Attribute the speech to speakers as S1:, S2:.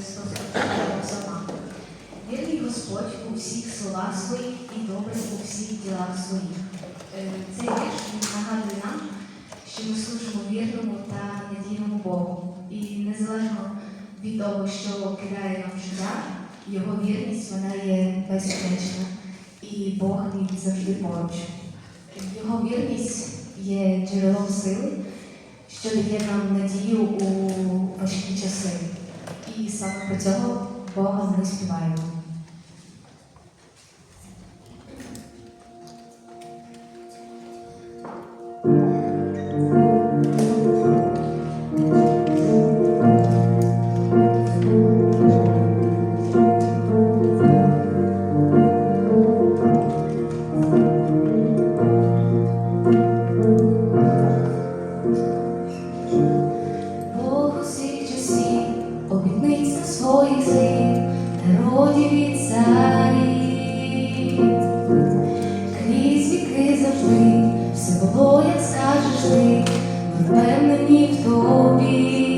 S1: 144 псалма. Вірний Господь у всіх словах своїх і добрий у всіх ділах своїх. Е, Цей вірш нагадує нам, що ми служимо вірному та надійному Богу. І незалежно від того, що кидає нам життя, його вірність вона є безкінечна. І Бог він завжди поруч. Його вірність є джерелом сили, що дає нам надію у важкі часи. І саме про цього Бога ми співаємо. твоїх слів, народів і царів, крізь віки завжди, все було, як скажеш ти, ми впевнені в тобі.